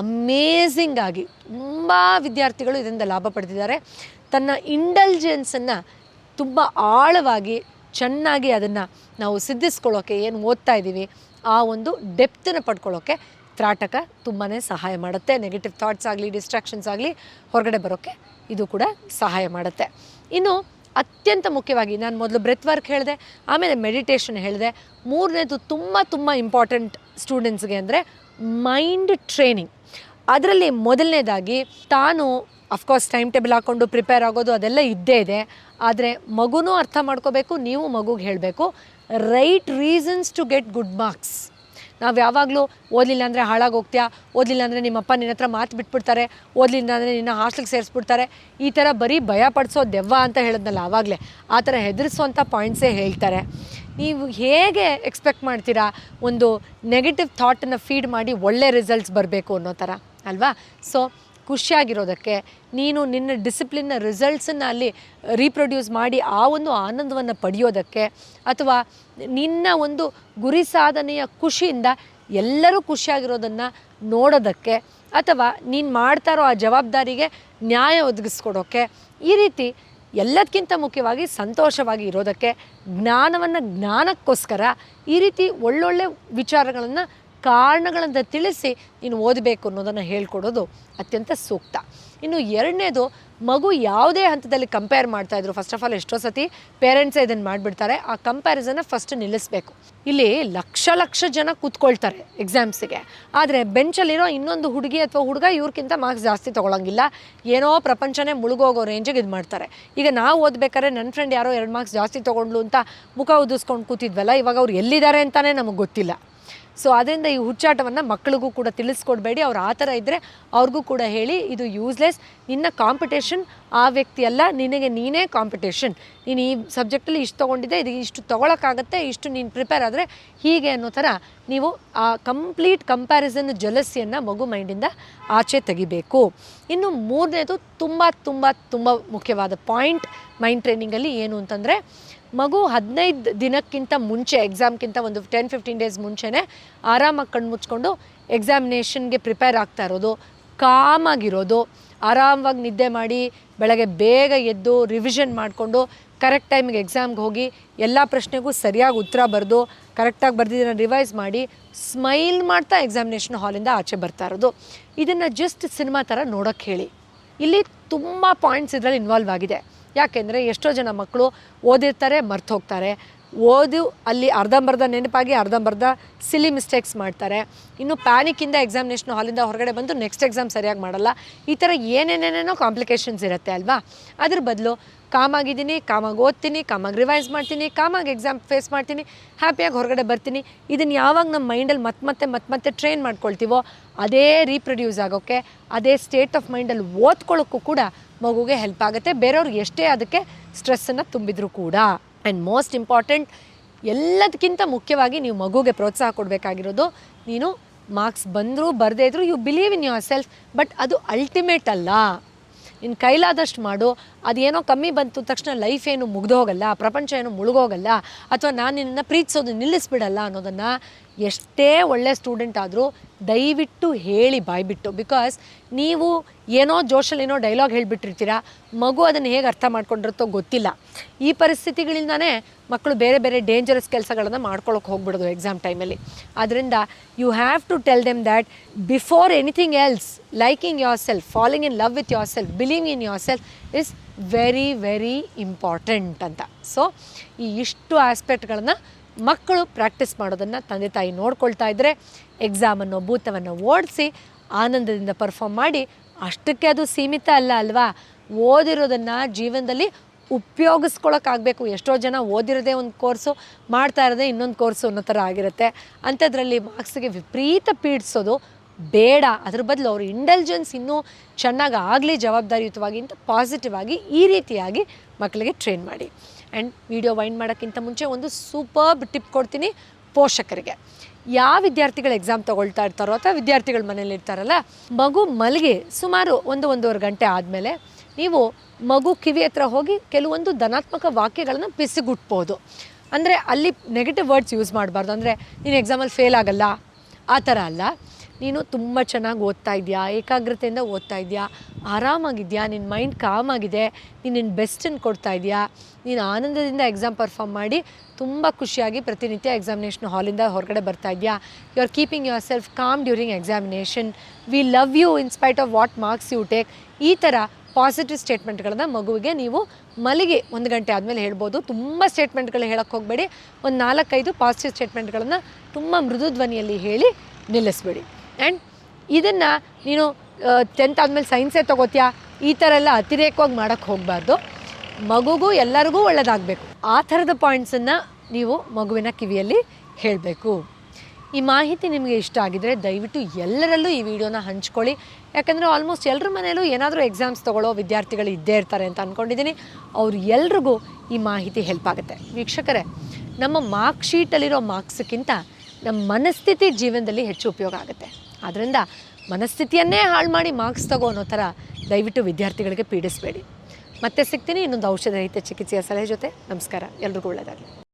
Speaker 1: ಅಮೇಝಿಂಗ್ ಆಗಿ ತುಂಬ ವಿದ್ಯಾರ್ಥಿಗಳು ಇದರಿಂದ ಲಾಭ ಪಡೆದಿದ್ದಾರೆ ತನ್ನ ಇಂಟೆಲಿಜೆನ್ಸನ್ನು ತುಂಬ ಆಳವಾಗಿ, ಚೆನ್ನಾಗಿ ಅದನ್ನು ನಾವು ಸಿದ್ಧಿಸ್ಕೊಳ್ಳೋಕ್ಕೆ ಏನು ಓದ್ತಾ ಇದ್ದೀವಿ, ಆ ಒಂದು ಡೆಪ್ತನ್ನು ಪಡ್ಕೊಳ್ಳೋಕ್ಕೆ ತ್ರಾಟಕ ತುಂಬಾ ಸಹಾಯ ಮಾಡುತ್ತೆ. ನೆಗೆಟಿವ್ ಥಾಟ್ಸ್ ಆಗಲಿ ಡಿಸ್ಟ್ರಾಕ್ಷನ್ಸ್ ಆಗಲಿ ಹೊರಗಡೆ ಬರೋಕ್ಕೆ ಇದು ಕೂಡ ಸಹಾಯ ಮಾಡುತ್ತೆ. ಇನ್ನು ಅತ್ಯಂತ ಮುಖ್ಯವಾಗಿ ನಾನು ಮೊದಲು ಬ್ರೆತ್ ವರ್ಕ್ ಹೇಳಿದೆ, ಆಮೇಲೆ ಮೆಡಿಟೇಷನ್ ಹೇಳಿದೆ. ಮೂರನೇದು ತುಂಬ ತುಂಬ ಇಂಪಾರ್ಟೆಂಟ್ ಸ್ಟೂಡೆಂಟ್ಸ್ಗೆ ಅಂದರೆ ಮೈಂಡ್ ಟ್ರೈನಿಂಗ್ ಅದರಲ್ಲಿ ಮೊದಲನೇದಾಗಿ ತಾನು ಅಫ್ಕೋರ್ಸ್ ಟೈಮ್ ಟೇಬಲ್ ಹಾಕ್ಕೊಂಡು ಪ್ರಿಪೇರ್ ಆಗೋದು ಅದೆಲ್ಲ ಇದ್ದೇ ಇದೆ. ಆದರೆ ಮಗುನೂ ಅರ್ಥ ಮಾಡ್ಕೋಬೇಕು, ನೀವು ಮಗುಗೆ ಹೇಳಬೇಕು right reasons to get good marks ನಾವು ಯಾವಾಗಲೂ ಓದಲಿಲ್ಲ ಅಂದರೆ ಹಾಳಾಗಿ ಹೋಗ್ತೀಯಾ, ಓದಲಿಲ್ಲ ಅಂದರೆ ನಿಮ್ಮಪ್ಪ ನಿನ್ನ ಹತ್ರ ಮಾತು ಬಿಟ್ಬಿಡ್ತಾರೆ, ಓದಲಿಲ್ಲ ಅಂದರೆ ನಿನ್ನ ಹಾಸ್ಟೆಲ್ಗೆ ಸೇರಿಸ್ಬಿಡ್ತಾರೆ, ಈ ಥರ ಬರೀ ಭಯ ಪಡಿಸೋ ದೆವ್ವ ಅಂತ ಹೇಳಿದ್ನಲ್ಲ ಆವಾಗಲೇ, ಆ ಥರ ಹೆದರಿಸುವಂಥ ಪಾಯಿಂಟ್ಸೇ ಹೇಳ್ತಾರೆ. ನೀವು ಹೇಗೆ ಎಕ್ಸ್ಪೆಕ್ಟ್ ಮಾಡ್ತೀರಾ? ಒಂದು ನೆಗೆಟಿವ್ ಥಾಟನ್ನು ಫೀಡ್ ಮಾಡಿ ಒಳ್ಳೆ ರಿಸಲ್ಟ್ಸ್ ಬರಬೇಕು ಅನ್ನೋ ಥರ, ಅಲ್ವಾ? ಸೊ ಖುಷಿಯಾಗಿರೋದಕ್ಕೆ ನೀನು ನಿನ್ನ ಡಿಸಿಪ್ಲಿನ್ನ ರಿಸಲ್ಟ್ಸನ್ನ ಅಲ್ಲಿ ರೀಪ್ರೊಡ್ಯೂಸ್ ಮಾಡಿ ಆ ಒಂದು ಆನಂದವನ್ನು ಪಡೆಯೋದಕ್ಕೆ ಅಥವಾ ನಿನ್ನ ಒಂದು ಗುರಿ ಸಾಧನೆಯ ಖುಷಿಯಿಂದ ಎಲ್ಲರೂ ಖುಷಿಯಾಗಿರೋದನ್ನು ನೋಡೋದಕ್ಕೆ ಅಥವಾ ನೀನು ಮಾಡ್ತಾರೋ ಆ ಜವಾಬ್ದಾರಿಗೆ ನ್ಯಾಯ ಒದಗಿಸ್ಕೊಡೋಕ್ಕೆ ಈ ರೀತಿ ಎಲ್ಲದಕ್ಕಿಂತ ಮುಖ್ಯವಾಗಿ ಸಂತೋಷವಾಗಿ ಇರೋದಕ್ಕೆ ಜ್ಞಾನವನ್ನು ಜ್ಞಾನಕ್ಕೋಸ್ಕರ ಈ ರೀತಿ ಒಳ್ಳೊಳ್ಳೆ ವಿಚಾರಗಳನ್ನು ಕಾರಣಗಳನ್ನು ತಿಳಿಸಿ ನೀನು ಓದಬೇಕು ಅನ್ನೋದನ್ನು ಹೇಳ್ಕೊಡೋದು ಅತ್ಯಂತ ಸೂಕ್ತ. ಇನ್ನು ಎರಡನೇದು, ಮಗು ಯಾವುದೇ ಹಂತದಲ್ಲಿ ಕಂಪೇರ್ ಮಾಡ್ತಾ ಇದ್ರು ಫಸ್ಟ್ ಆಫ್ ಆಲ್ ಎಷ್ಟೋ ಸತಿ ಪೇರೆಂಟ್ಸೇ ಇದನ್ನು ಮಾಡಿಬಿಡ್ತಾರೆ, ಆ ಕಂಪ್ಯಾರಿಸನ್ನ ಫಸ್ಟ್ ನಿಲ್ಲಿಸಬೇಕು. ಇಲ್ಲಿ ಲಕ್ಷ ಲಕ್ಷ ಜನ ಕೂತ್ಕೊಳ್ತಾರೆ ಎಕ್ಸಾಮ್ಸಿಗೆ ಆದರೆ ಬೆಂಚಲ್ಲಿರೋ ಇನ್ನೊಂದು ಹುಡುಗಿ ಅಥವಾ ಹುಡುಗ ಇವ್ರಿಗಿಂತ ಮಾರ್ಕ್ಸ್ ಜಾಸ್ತಿ ತೊಗೊಳಂಗಿಲ್ಲ. ಏನೋ ಪ್ರಪಂಚನೇ ಮುಳುಗೋಗೋ ರೇಂಜಿಗೆ ಇದು ಮಾಡ್ತಾರೆ. ಈಗ ನಾವು ಓದ್ಬೇಕಾದ್ರೆ ನನ್ನ ಫ್ರೆಂಡ್ ಯಾರೋ ಎರಡು ಮಾರ್ಕ್ಸ್ ಜಾಸ್ತಿ ತೊಗೊಂಡ್ಲು ಅಂತ ಮುಖ ಉದಿಸ್ಕೊಂಡು ಕೂತಿದ್ವಲ್ಲ, ಇವಾಗ ಅವ್ರು ಎಲ್ಲಿದ್ದಾರೆ ಅಂತಲೇ ನಮಗೆ ಗೊತ್ತಿಲ್ಲ. ಸೊ ಅದರಿಂದ ಈ ಹುಚ್ಚಾಟವನ್ನು ಮಕ್ಕಳಿಗೂ ಕೂಡ ತಿಳಿಸ್ಕೊಡ್ಬೇಡಿ. ಅವ್ರು ಆ ಥರ ಇದ್ದರೆ ಅವ್ರಿಗೂ ಕೂಡ ಹೇಳಿ, ಇದು ಯೂಸ್ಲೆಸ್ ನಿನ್ನ ಕಾಂಪಿಟೇಷನ್ ಆ ವ್ಯಕ್ತಿ ಅಲ್ಲ, ನಿನಗೆ ನೀನೇ ಕಾಂಪಿಟೇಷನ್ ನೀನು ಈ ಸಬ್ಜೆಕ್ಟಲ್ಲಿ ಇಷ್ಟು ತೊಗೊಂಡಿದ್ದೆ, ಇದು ಇಷ್ಟು ತೊಗೊಳಕ್ಕಾಗತ್ತೆ, ಇಷ್ಟು ನೀನು ಪ್ರಿಪೇರ್ ಆದರೆ ಹೀಗೆ ಅನ್ನೋ ಥರ ನೀವು ಆ ಕಂಪ್ಲೀಟ್ ಕಂಪ್ಯಾರಿಸನ್ ಜಲಸಿಯನ್ನು ಮಗು ಮೈಂಡಿಂದ ಆಚೆ ತೆಗಿಬೇಕು. ಇನ್ನು ಮೂರನೇದು ತುಂಬ ತುಂಬ ತುಂಬ ಮುಖ್ಯವಾದ ಪಾಯಿಂಟ್ ಮೈಂಡ್ ಟ್ರೈನಿಂಗಲ್ಲಿ ಏನು ಅಂತಂದರೆ ಮಗು ಹದಿನೈದು ದಿನಕ್ಕಿಂತ ಮುಂಚೆ ಎಕ್ಸಾಮ್ಗಿಂತ ಒಂದು ಟೆನ್ ಫಿಫ್ಟೀನ್ ಡೇಸ್ ಮುಂಚೆನೇ ಆರಾಮಾಗಿ ಕಣ್ಣು ಮುಚ್ಕೊಂಡು ಎಕ್ಸಾಮಿನೇಷನ್ಗೆ ಪ್ರಿಪೇರ್ ಆಗ್ತಾ ಇರೋದು, ಕಾಮಾಗಿರೋದು, ಆರಾಮವಾಗಿ ನಿದ್ದೆ ಮಾಡಿ ಬೆಳಗ್ಗೆ ಬೇಗ ಎದ್ದು ರಿವಿಷನ್ ಮಾಡಿಕೊಂಡು ಕರೆಕ್ಟ್ ಟೈಮಿಗೆ ಎಕ್ಸಾಮ್ಗೆ ಹೋಗಿ ಎಲ್ಲ ಪ್ರಶ್ನೆಗೂ ಸರಿಯಾಗಿ ಉತ್ತರ ಬರೆದು ಕರೆಕ್ಟಾಗಿ ಬರೆದಿದ್ದನ್ನು ರಿವೈಸ್ ಮಾಡಿ ಸ್ಮೈಲ್ ಮಾಡ್ತಾ ಎಕ್ಸಾಮಿನೇಷನ್ ಹಾಲಿಂದ ಆಚೆ ಬರ್ತಾ ಇರೋದು. ಇದನ್ನು ಜಸ್ಟ್ ಸಿನಿಮಾ ಥರ ನೋಡೋಕ್ಕೆ ಹೇಳಿ. ಇಲ್ಲಿ ತುಂಬ ಪಾಯಿಂಟ್ಸ್ ಇದರಲ್ಲಿ ಇನ್ವಾಲ್ವ್ ಆಗಿದೆ. ಯಾಕೆಂದರೆ ಎಷ್ಟೋ ಜನ ಮಕ್ಕಳು ಓದಿರ್ತಾರೆ, ಮರ್ತು ಹೋಗ್ತಾರೆ. ಓದು ಅಲ್ಲಿ ಅರ್ಧಂಬರ್ಧ ನೆನಪಾಗಿ ಅರ್ಧಂಬರ್ಧ ಸಿಲಿ ಮಿಸ್ಟೇಕ್ಸ್ ಮಾಡ್ತಾರೆ. ಇನ್ನು ಪ್ಯಾನಿಕ್ಕಿಂದ ಎಕ್ಸಾಮಿನೇಷನ್ ಹಾಲಿಂದ ಹೊರಗಡೆ ಬಂದು ನೆಕ್ಸ್ಟ್ ಎಕ್ಸಾಮ್ ಸರಿಯಾಗಿ ಮಾಡಲ್ಲ. ಈ ಥರ ಏನೇನೇನೇನೋ ಕಾಂಪ್ಲಿಕೇಶನ್ಸ್ ಇರುತ್ತೆ ಅಲ್ವಾ? ಅದ್ರ ಬದಲು ಕಾಮಾಗಿದ್ದೀನಿ, ಕಾಮಾಗಿ ಓದ್ತೀನಿ, ಕಾಮಾಗಿ ರಿವೈಸ್ ಮಾಡ್ತೀನಿ, ಕಾಮಾಗಿ ಎಕ್ಸಾಮ್ ಫೇಸ್ ಮಾಡ್ತೀನಿ ಹ್ಯಾಪಿಯಾಗಿ ಹೊರಗಡೆ ಬರ್ತೀನಿ. ಇದನ್ನು ಯಾವಾಗ ನಮ್ಮ ಮೈಂಡಲ್ಲಿ ಮತ್ತೆ ಮತ್ತೆ ಮತ್ತೆ ಮತ್ತೆ ಟ್ರೈನ್ ಮಾಡ್ಕೊಳ್ತೀವೋ, ಅದೇ ರೀಪ್ರೊಡ್ಯೂಸ್ ಆಗೋಕ್ಕೆ ಅದೇ ಸ್ಟೇಟ್ ಆಫ್ ಮೈಂಡಲ್ಲಿ ಓದ್ಕೊಳ್ಳೋಕ್ಕೂ ಕೂಡ ಮಗುಗೆ ಹೆಲ್ಪ್ ಆಗುತ್ತೆ. ಬೇರೆಯವ್ರು ಎಷ್ಟೇ ಅದಕ್ಕೆ ಸ್ಟ್ರೆಸ್ಸನ್ನು ತುಂಬಿದ್ರು ಕೂಡ. ಆ್ಯಂಡ್ ಮೋಸ್ಟ್ ಇಂಪಾರ್ಟೆಂಟ್ ಎಲ್ಲದಕ್ಕಿಂತ ಮುಖ್ಯವಾಗಿ ನೀವು ಮಗುಗೆ ಪ್ರೋತ್ಸಾಹ ಕೊಡಬೇಕಾಗಿರೋದು, ನೀನು ಮಾರ್ಕ್ಸ್ ಬಂದರೂ ಬರದೇ ಇದ್ದರೂ you believe in yourself but ಅದು ಅಲ್ಟಿಮೇಟ್ ಅಲ್ಲ. ನಿನ್ನ ಕೈಲಾದಷ್ಟು ಮಾಡು. ಅದೇನೋ ಕಮ್ಮಿ ಬಂತು ತಕ್ಷಣ ಲೈಫ್ ಏನು ಮುಗ್ದೋಗಲ್ಲ ಪ್ರಪಂಚ ಏನು ಮುಳುಗೋಗಲ್ಲ ಅಥವಾ ನಾನು ನಿನ್ನನ್ನು ಪ್ರೀತಿಸೋದು ನಿಲ್ಲಿಸ್ಬಿಡಲ್ಲ ಅನ್ನೋದನ್ನು ಎಷ್ಟೇ ಒಳ್ಳೆ ಸ್ಟೂಡೆಂಟ್ ಆದರೂ ದಯವಿಟ್ಟು ಹೇಳಿ ಬಾಯ್ಬಿಟ್ಟು. ಬಿಕಾಸ್ ನೀವು ಏನೋ ಜೋಶಲ್ಲಿ ಏನೋ ಡೈಲಾಗ್ ಹೇಳಿಬಿಟ್ಟಿರ್ತೀರಾ? ಮಗು ಅದನ್ನು ಹೇಗೆ ಅರ್ಥ ಮಾಡ್ಕೊಂಡಿರುತ್ತೋ ಗೊತ್ತಿಲ್ಲ. ಈ ಪರಿಸ್ಥಿತಿಗಳಿಂದನೇ ಮಕ್ಕಳು ಬೇರೆ ಬೇರೆ ಡೇಂಜರಸ್ ಕೆಲಸಗಳನ್ನು ಮಾಡ್ಕೊಳಕ್ಕೆ ಹೋಗ್ಬಿಡೋದು ಎಕ್ಸಾಮ್ ಟೈಮಲ್ಲಿ ಆದ್ದರಿಂದ you have to tell them that before anything else liking yourself falling in love with yourself believing in yourself is very very important ಅಂತ. ಸೊ ಈ ಇಷ್ಟು ಆಸ್ಪೆಕ್ಟ್ಗಳನ್ನು ಮಕ್ಕಳು ಪ್ರಾಕ್ಟೀಸ್ ಮಾಡೋದನ್ನು ತಂದೆ ತಾಯಿ ನೋಡ್ಕೊಳ್ತಾ ಇದ್ದರೆ ಎಕ್ಸಾಮನ್ನು ಭೂತವನ್ನು ಓಡಿಸಿ ಆನಂದದಿಂದ ಪರ್ಫಾರ್ಮ್ ಮಾಡಿ ಅಷ್ಟಕ್ಕೆ ಅದು ಸೀಮಿತ ಅಲ್ಲ ಅಲ್ವಾ? ಓದಿರೋದನ್ನು ಜೀವನದಲ್ಲಿ ಉಪಯೋಗಿಸ್ಕೊಳಕ್ಕಾಗಬೇಕು. ಎಷ್ಟೋ ಜನ ಓದಿರೋದೇ ಒಂದು ಕೋರ್ಸು, ಮಾಡ್ತಾ ಇರೋದೇ ಇನ್ನೊಂದು ಕೋರ್ಸು ಅನ್ನೋ ಥರ ಆಗಿರುತ್ತೆ. ಅಂಥದ್ರಲ್ಲಿ ಮಾರ್ಕ್ಸಿಗೆ ವಿಪರೀತ ಪೀಡಿಸೋದು ಬೇಡ. ಅದ್ರ ಬದಲು ಅವರು ಇಂಟೆಲಿಜೆನ್ಸ್ ಇನ್ನೂ ಚೆನ್ನಾಗಿ ಆಗಲಿ ಜವಾಬ್ದಾರಿಯುತವಾಗಿ ಅಂತ ಪಾಸಿಟಿವ್ ಆಗಿ ಈ ರೀತಿಯಾಗಿ ಮಕ್ಕಳಿಗೆ ಟ್ರೈನ್ ಮಾಡಿ. ಆ್ಯಂಡ್ ವಿಡಿಯೋ ವೈಂಡ್ ಮಾಡೋಕ್ಕಿಂತ ಮುಂಚೆ ಒಂದು ಸೂಪರ್ಬ್ ಟಿಪ್ ಕೊಡ್ತೀನಿ. ಪೋಷಕರಿಗೆ. ಯಾವ ವಿದ್ಯಾರ್ಥಿಗಳು ಎಕ್ಸಾಮ್ ತೊಗೊಳ್ತಾ ಇರ್ತಾರೋ ಅಥವಾ ವಿದ್ಯಾರ್ಥಿಗಳ ಮನೇಲಿ ಇರ್ತಾರಲ್ಲ, ಮಗು ಮಲಗಿ ಸುಮಾರು ಒಂದು ಒಂದೂವರೆ ಗಂಟೆ ಆದಮೇಲೆ ನೀವು ಮಗು ಕಿವಿ ಹತ್ರ ಹೋಗಿ ಕೆಲವೊಂದು ಧನಾತ್ಮಕ ವಾಕ್ಯಗಳನ್ನು ಬಿಸಿಗುಟ್ಬೋದು. ಅಂದರೆ ಅಲ್ಲಿ ನೆಗೆಟಿವ್ ವರ್ಡ್ಸ್ ಯೂಸ್ ಮಾಡಬಾರ್ದು. ಅಂದರೆ ನೀನು ಎಕ್ಸಾಮಲ್ಲಿ ಫೇಲ್ ಆಗಲ್ಲ, ಆ ಥರ ಅಲ್ಲ. ನೀನು ತುಂಬ ಚೆನ್ನಾಗಿ ಓದ್ತಾ ಇದೆಯಾ? ಏಕಾಗ್ರತೆಯಿಂದ ಓದ್ತಾ ಇದೆಯಾ? ಆರಾಮಾಗಿದೆಯಾ? ನಿನ್ನ ಮೈಂಡ್ ಕಾಮ್ ಆಗಿದೆ. ನೀನು ನಿನ್ನ ಬೆಸ್ಟನ್ನು ಕೊಡ್ತಾ ಇದೆಯಾ? ನೀನು ಆನಂದದಿಂದ ಎಕ್ಸಾಮ್ ಪರ್ಫಾಮ್ ಮಾಡಿ ತುಂಬ ಖುಷಿಯಾಗಿ ಪ್ರತಿನಿತ್ಯ ಎಕ್ಸಾಮಿನೇಷನ್ ಹಾಲಿಂದ ಹೊರಗಡೆ ಬರ್ತಾ ಇದೆಯಾ? You are keeping yourself calm during examination we love you in spite of what marks you take ಈ ಥರ ಪಾಸಿಟಿವ್ ಸ್ಟೇಟ್ಮೆಂಟ್ಗಳನ್ನು ಮಗುವಿಗೆ ನೀವು ಮಲಿಗೆ ಒಂದು ಗಂಟೆ ಆದಮೇಲೆ ಹೇಳ್ಬೋದು. ತುಂಬ ಸ್ಟೇಟ್ಮೆಂಟ್ಗಳು ಹೇಳಕ್ಕೆ ಹೋಗಬೇಡಿ. ಒಂದು ನಾಲ್ಕೈದು ಪಾಸಿಟಿವ್ ಸ್ಟೇಟ್ಮೆಂಟ್ಗಳನ್ನು ತುಂಬ ಮೃದು ಧ್ವನಿಯಲ್ಲಿ ಹೇಳಿ ನಿಲ್ಲಿಸ್ಬೇಡಿ. ಆ್ಯಂಡ್ ಇದನ್ನು ನೀನು ಟೆಂತ್ ಆದಮೇಲೆ ಸೈನ್ಸೇ ತೊಗೋತೀಯಾ? ಈ ಥರ ಎಲ್ಲ ಅತಿರೇಕವಾಗಿ ಮಾಡೋಕ್ಕೆ ಹೋಗಬಾರ್ದು. ಮಗುಗೂ ಎಲ್ಲರಿಗೂ ಒಳ್ಳೆಯದಾಗಬೇಕು ಆ ಥರದ ಪಾಯಿಂಟ್ಸನ್ನು ನೀವು ಮಗುವಿನ ಕಿವಿಯಲ್ಲಿ ಹೇಳಬೇಕು. ಈ ಮಾಹಿತಿ ನಿಮಗೆ ಇಷ್ಟ ಆಗಿದರೆ ದಯವಿಟ್ಟು ಎಲ್ಲರಲ್ಲೂ ಈ ವಿಡಿಯೋನ ಹಂಚ್ಕೊಳ್ಳಿ. ಯಾಕಂದರೆ ಆಲ್ಮೋಸ್ಟ್ ಎಲ್ಲರ ಮನೆಯಲ್ಲೂ ಏನಾದರೂ ಎಕ್ಸಾಮ್ಸ್ ತೊಗೊಳ್ಳೋ ವಿದ್ಯಾರ್ಥಿಗಳು ಇದ್ದೇ ಇರ್ತಾರೆ ಅಂತ ಅಂದ್ಕೊಂಡಿದ್ದೀನಿ ಅವ್ರು ಎಲ್ರಿಗೂ ಈ ಮಾಹಿತಿ ಹೆಲ್ಪ್ ಆಗುತ್ತೆ. ವೀಕ್ಷಕರೇ, ನಮ್ಮ ಮಾರ್ಕ್ ಮಾರ್ಕ್ಸ್ಗಿಂತ ನಮ್ಮ ಮನಸ್ಥಿತಿ ಜೀವನದಲ್ಲಿ ಹೆಚ್ಚು ಉಪಯೋಗ ಆಗುತ್ತೆ. ಆದ್ದರಿಂದ ಮನಸ್ಥಿತಿಯನ್ನೇ ಹಾಳು ಮಾಡಿ ಮಾರ್ಕ್ಸ್ ತಗೋ ಅನ್ನೋ ಥರ ದಯವಿಟ್ಟು ವಿದ್ಯಾರ್ಥಿಗಳಿಗೆ ಪೀಡಿಸಬೇಡಿ. ಮತ್ತೆ ಸಿಗ್ತೀನಿ ಇನ್ನೊಂದು ಔಷಧ ರಹಿತ ಚಿಕಿತ್ಸೆಯ ಸಲಹೆ ಜೊತೆ. ನಮಸ್ಕಾರ. ಎಲ್ರಿಗೂ ಒಳ್ಳೆಯದಾಗಲಿ